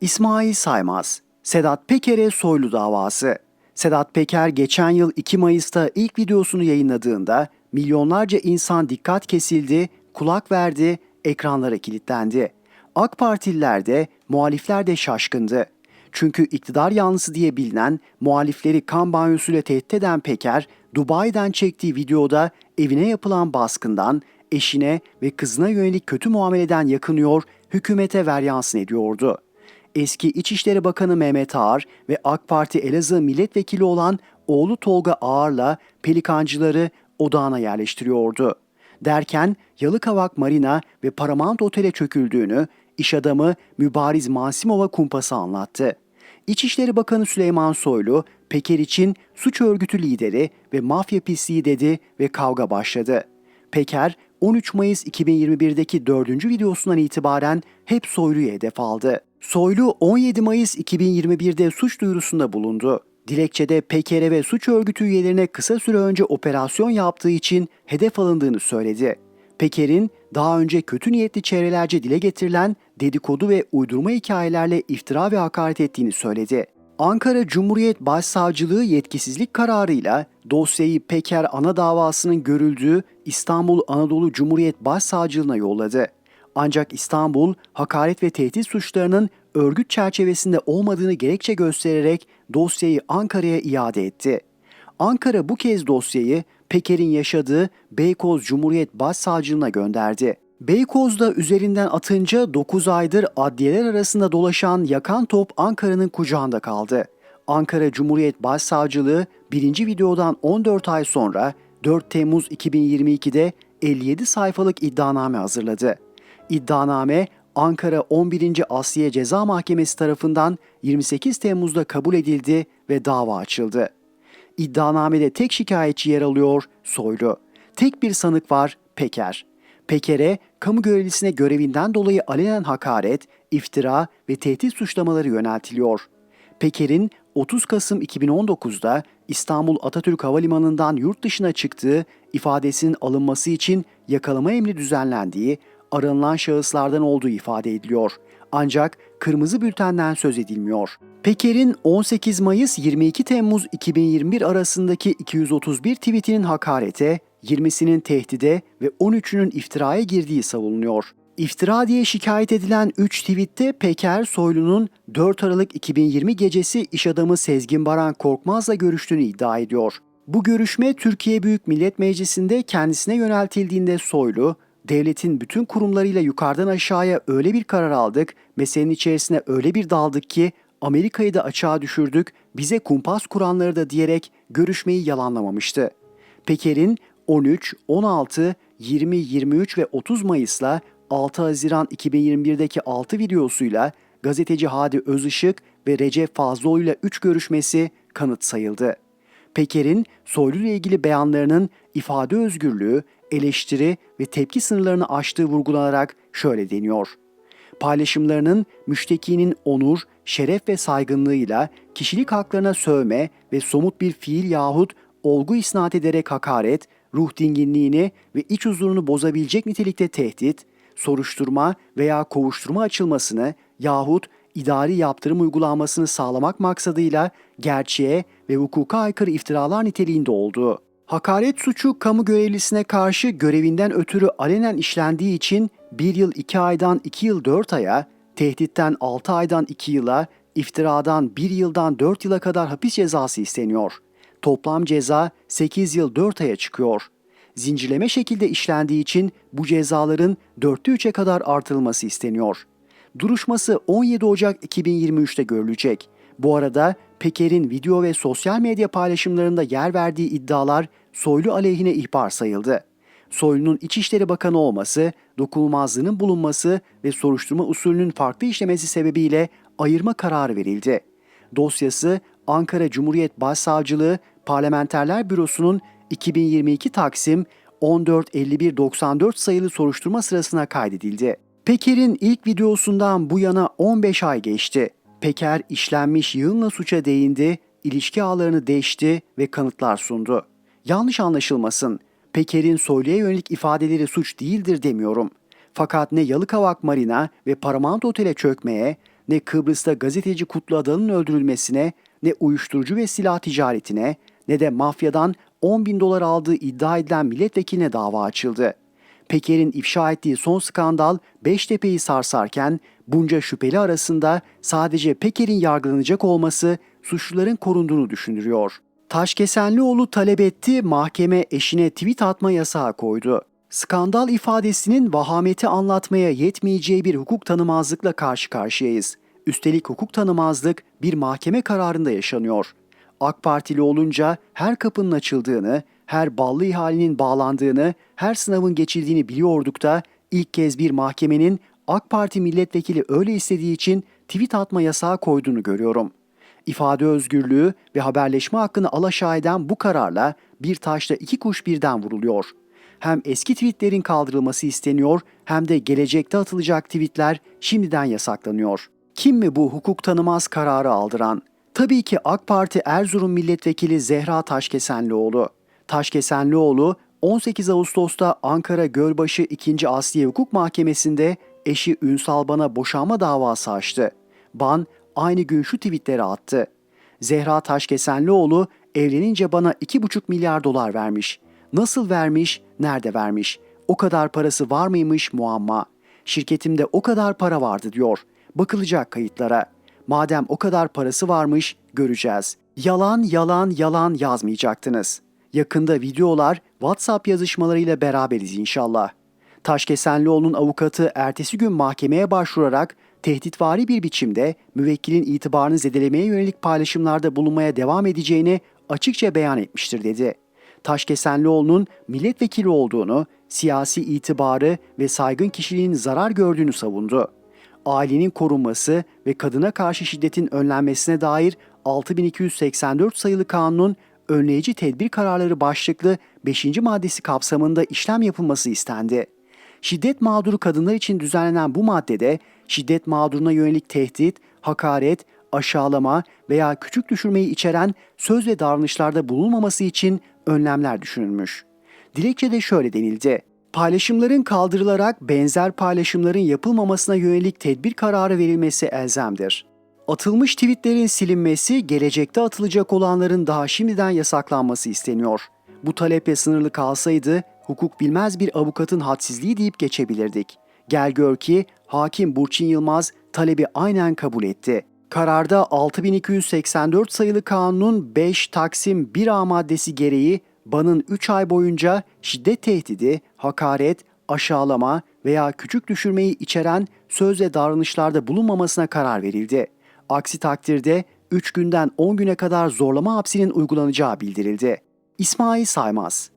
İsmail Saymaz, Sedat Peker'e soylu davası. Sedat Peker geçen yıl 2 Mayıs'ta ilk videosunu yayınladığında milyonlarca insan dikkat kesildi, kulak verdi, ekranlara kilitlendi. AK Partililer de, muhalifler de şaşkındı. Çünkü iktidar yanlısı diye bilinen muhalifleri kan banyosuyla tehdit eden Peker, Dubai'den çektiği videoda evine yapılan baskından, eşine ve kızına yönelik kötü muameleden yakınıyor, hükümete veryansın ediyordu. Eski İçişleri Bakanı Mehmet Ağar ve AK Parti Elazığ milletvekili olan oğlu Tolga Ağar'la pelikancıları odağına yerleştiriyordu. Derken Yalıkavak Marina ve Paramount Otel'e çöküldüğünü iş adamı Mübariz Masimova kumpası anlattı. İçişleri Bakanı Süleyman Soylu, Peker için suç örgütü lideri ve mafya pisliği dedi ve kavga başladı. Peker, 13 Mayıs 2021'deki dördüncü videosundan itibaren hep Soylu'yu hedef aldı. Soylu 17 Mayıs 2021'de suç duyurusunda bulundu. Dilekçede Peker'e ve suç örgütü üyelerine kısa süre önce operasyon yaptığı için hedef alındığını söyledi. Peker'in daha önce kötü niyetli çevrelerce dile getirilen dedikodu ve uydurma hikayelerle iftira ve hakaret ettiğini söyledi. Ankara Cumhuriyet Başsavcılığı yetkisizlik kararıyla dosyayı Peker ana davasının görüldüğü İstanbul Anadolu Cumhuriyet Başsavcılığına yolladı. Ancak İstanbul hakaret ve tehdit suçlarının örgüt çerçevesinde olmadığını gerekçe göstererek dosyayı Ankara'ya iade etti. Ankara bu kez dosyayı Peker'in yaşadığı Beykoz Cumhuriyet Başsavcılığına gönderdi. Beykoz'da üzerinden atınca 9 aydır adliyeler arasında dolaşan yakan top Ankara'nın kucağında kaldı. Ankara Cumhuriyet Başsavcılığı birinci videodan 14 ay sonra 4 Temmuz 2022'de 57 sayfalık iddianame hazırladı. İddianame Ankara 11. Asliye Ceza Mahkemesi tarafından 28 Temmuz'da kabul edildi ve dava açıldı. İddianamede tek şikayetçi yer alıyor Soylu. Tek bir sanık var Peker. Peker'e kamu görevlisine görevinden dolayı alenen hakaret, iftira ve tehdit suçlamaları yöneltiliyor. Peker'in 30 Kasım 2019'da İstanbul Atatürk Havalimanı'ndan yurt dışına çıktığı ifadesinin alınması için yakalama emri düzenlendiği, aranılan şahıslardan olduğu ifade ediliyor. Ancak kırmızı bültenden söz edilmiyor. Peker'in 18 Mayıs 22 Temmuz 2021 arasındaki 231 tweetinin hakarete, 20'sinin tehdide ve 13'ünün iftiraya girdiği savunuluyor. İftira diye şikayet edilen 3 tweette Peker Soylu'nun 4 Aralık 2020 gecesi iş adamı Sezgin Baran Korkmaz'la görüştüğünü iddia ediyor. Bu görüşme Türkiye Büyük Millet Meclisi'nde kendisine yöneltildiğinde Soylu, devletin bütün kurumlarıyla yukarıdan aşağıya öyle bir karar aldık, meselenin içerisine öyle bir daldık ki Amerika'yı da açığa düşürdük, bize kumpas kuranları da diyerek görüşmeyi yalanlamamıştı. Peker'in 13, 16, 20, 23 ve 30 Mayıs'la 6 Haziran 2021'deki 6 videosuyla gazeteci Hadi Özışık ve Recep Fazlıoğlu ile 3 görüşmesi kanıt sayıldı. Peker'in Soylu ile ilgili beyanlarının ifade özgürlüğü, eleştiri ve tepki sınırlarını aştığı vurgulanarak şöyle deniyor. Paylaşımlarının müştekinin onur, şeref ve saygınlığıyla kişilik haklarına sövme ve somut bir fiil yahut olgu isnat ederek hakaret, ruh dinginliğini ve iç huzurunu bozabilecek nitelikte tehdit, soruşturma veya kovuşturma açılmasını yahut idari yaptırım uygulanmasını sağlamak maksadıyla gerçeğe ve hukuka aykırı iftiralar niteliğinde olduğu. Hakaret suçu kamu görevlisine karşı görevinden ötürü alenen işlendiği için 1 yıl 2 aydan 2 yıl 4 aya, tehditten 6 aydan 2 yıla, iftiradan 1 yıldan 4 yıla kadar hapis cezası isteniyor. Toplam ceza 8 yıl 4 aya çıkıyor. Zincirleme şekilde işlendiği için bu cezaların 4'te 3'e kadar artırılması isteniyor. Duruşması 17 Ocak 2023'te görülecek. Bu arada Peker'in video ve sosyal medya paylaşımlarında yer verdiği iddialar Soylu aleyhine ihbar sayıldı. Soylu'nun İçişleri Bakanı olması, dokunulmazlığının bulunması ve soruşturma usulünün farklı işlemesi sebebiyle ayırma kararı verildi. Dosyası Ankara Cumhuriyet Başsavcılığı Parlamenterler Bürosu'nun 2022 Taksim 145194 sayılı soruşturma sırasına kaydedildi. Peker'in ilk videosundan bu yana 15 ay geçti. Peker işlenmiş yığınla suça değindi, ilişki ağlarını deşti ve kanıtlar sundu. Yanlış anlaşılmasın, Peker'in Soylu'ya yönelik ifadeleri suç değildir demiyorum. Fakat ne Yalıkavak Marina ve Paramount Otel'e çökmeye, ne Kıbrıs'ta gazeteci Kutlu Adalı'nın öldürülmesine, ne uyuşturucu ve silah ticaretine, ne de mafyadan 10 bin dolar aldığı iddia edilen milletvekiline dava açıldı. Peker'in ifşa ettiği son skandal Beştepe'yi sarsarken bunca şüpheli arasında sadece Peker'in yargılanacak olması suçluların korunduğunu düşündürüyor. Taşkesenlioğlu talep etti, mahkeme eşine tweet atma yasağı koydu. Skandal ifadesinin vahameti anlatmaya yetmeyeceği bir hukuk tanımazlıkla karşı karşıyayız. Üstelik hukuk tanımazlık bir mahkeme kararında yaşanıyor. AK Partili olunca her kapının açıldığını, her ballı ihalenin bağlandığını, her sınavın geçildiğini biliyorduk da ilk kez bir mahkemenin AK Parti milletvekili öyle istediği için tweet atma yasağı koyduğunu görüyorum. İfade özgürlüğü ve haberleşme hakkını alaşağı eden bu kararla bir taşla iki kuş birden vuruluyor. Hem eski tweetlerin kaldırılması isteniyor hem de gelecekte atılacak tweetler şimdiden yasaklanıyor. Kim mi bu hukuk tanımaz kararı aldıran? Tabii ki AK Parti Erzurum Milletvekili Zehra Taşkesenlioğlu. Taşkesenlioğlu 18 Ağustos'ta Ankara Gölbaşı 2. Asliye Hukuk Mahkemesi'nde eşi Ünsal Ban'a boşanma davası açtı. Ban aynı gün şu tweetleri attı. Zehra Taşkesenlioğlu evlenince bana 2,5 milyar dolar vermiş. Nasıl vermiş, nerede vermiş? O kadar parası var mıymış muamma. Şirketimde o kadar para vardı diyor. Bakılacak kayıtlara. Madem o kadar parası varmış göreceğiz. Yalan yalan yalan yazmayacaktınız. Yakında videolar WhatsApp yazışmalarıyla beraberiz inşallah. Taşkesenlioğlu'nun avukatı ertesi gün mahkemeye başvurarak tehditvari bir biçimde müvekkilin itibarını zedelemeye yönelik paylaşımlarda bulunmaya devam edeceğini açıkça beyan etmiştir dedi. Taşkesenlioğlu'nun milletvekili olduğunu, siyasi itibarı ve saygın kişiliğinin zarar gördüğünü savundu. Ailenin korunması ve kadına karşı şiddetin önlenmesine dair 6284 sayılı kanunun önleyici tedbir kararları başlıklı 5. maddesi kapsamında işlem yapılması istendi. Şiddet mağduru kadınlar için düzenlenen bu maddede şiddet mağduruna yönelik tehdit, hakaret, aşağılama veya küçük düşürmeyi içeren söz ve davranışlarda bulunmaması için önlemler düşünülmüş. Dilekçede şöyle denildi. Paylaşımların kaldırılarak benzer paylaşımların yapılmamasına yönelik tedbir kararı verilmesi elzemdir. Atılmış tweetlerin silinmesi, gelecekte atılacak olanların daha şimdiden yasaklanması isteniyor. Bu taleple sınırlı kalsaydı, hukuk bilmez bir avukatın hadsizliği deyip geçebilirdik. Gel gör ki hakim Burçin Yılmaz talebi aynen kabul etti. Kararda 6284 sayılı kanunun 5 Taksim 1A maddesi gereği Ban'ın 3 ay boyunca şiddet tehdidi, hakaret, aşağılama veya küçük düşürmeyi içeren söz ve davranışlarda bulunmamasına karar verildi. Aksi takdirde 3 günden 10 güne kadar zorlama hapsinin uygulanacağı bildirildi. İsmail Saymaz